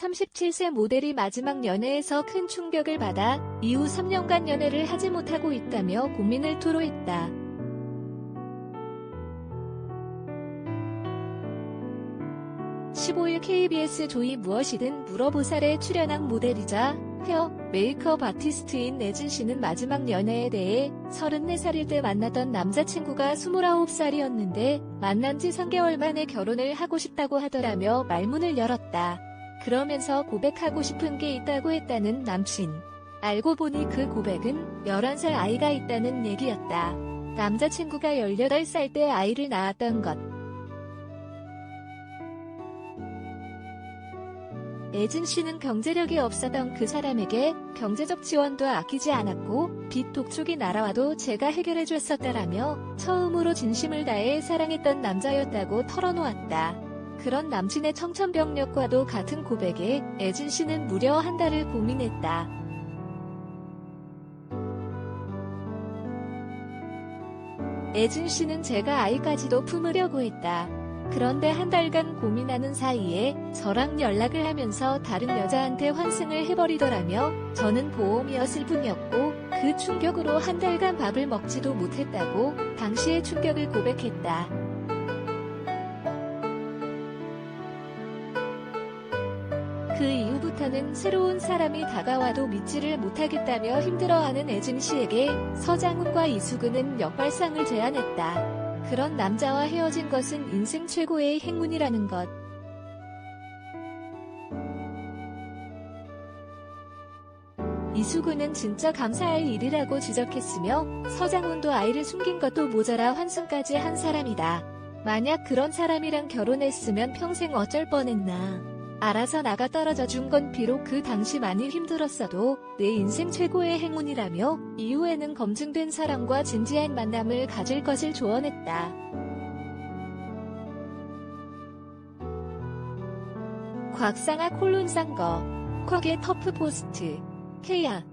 37세 모델이 마지막 연애에서 큰 충격을 받아 이후 3년간 연애를 하지 못하고 있다며 고민을 토로했다. 15일 KBS 조이 무엇이든 물어보살에 출연한 모델이자 헤어 메이크업 아티스트인 내진 씨는 마지막 연애에 대해 34살일 때 만나던 남자친구가 29살이었는데 만난 지 3개월 만에 결혼을 하고 싶다고 하더라며 말문을 열었다. 그러면서 고백하고 싶은 게 있다고 했다는 남친. 알고 보니 그 고백은 11살 아이가 있다는 얘기였다. 남자친구가 18살 때 아이를 낳았던 것. 애진 씨는 경제력이 없었던 그 사람에게 경제적 지원도 아끼지 않았고 빚 독촉이 날아와도 제가 해결해 줬었다라며 처음으로 진심을 다해 사랑했던 남자였다고 털어놓았다. 그런 남친의 청천벽력과도 같은 고백에 애진 씨는 무려 한 달을 고민했다. 애진 씨는 제가 아이까지도 품으려고 했다. 그런데 한 달간 고민하는 사이에 저랑 연락을 하면서 다른 여자한테 환승을 해버리더라며 저는 보험이었을 뿐이었고 그 충격으로 한 달간 밥을 먹지도 못했다고 당시의 충격을 고백했다. 그 이후부터는 새로운 사람이 다가와도 믿지를 못하겠다며 힘들어하는 애진 씨에게 서장훈과 이수근은 역발상을 제안했다. 그런 남자와 헤어진 것은 인생 최고의 행운이라는 것. 이수근은 진짜 감사할 일이라고 지적했으며 서장훈도 아이를 숨긴 것도 모자라 환승까지 한 사람이다. 만약 그런 사람이랑 결혼했으면 평생 어쩔 뻔했나. 알아서 나가 떨어져 준 건 비록 그 당시 많이 힘들었어도 내 인생 최고의 행운이라며 이후에는 검증된 사람과 진지한 만남을 가질 것을 조언했다. 곽상아 콜론상거 쿼게 터프 포스트 케야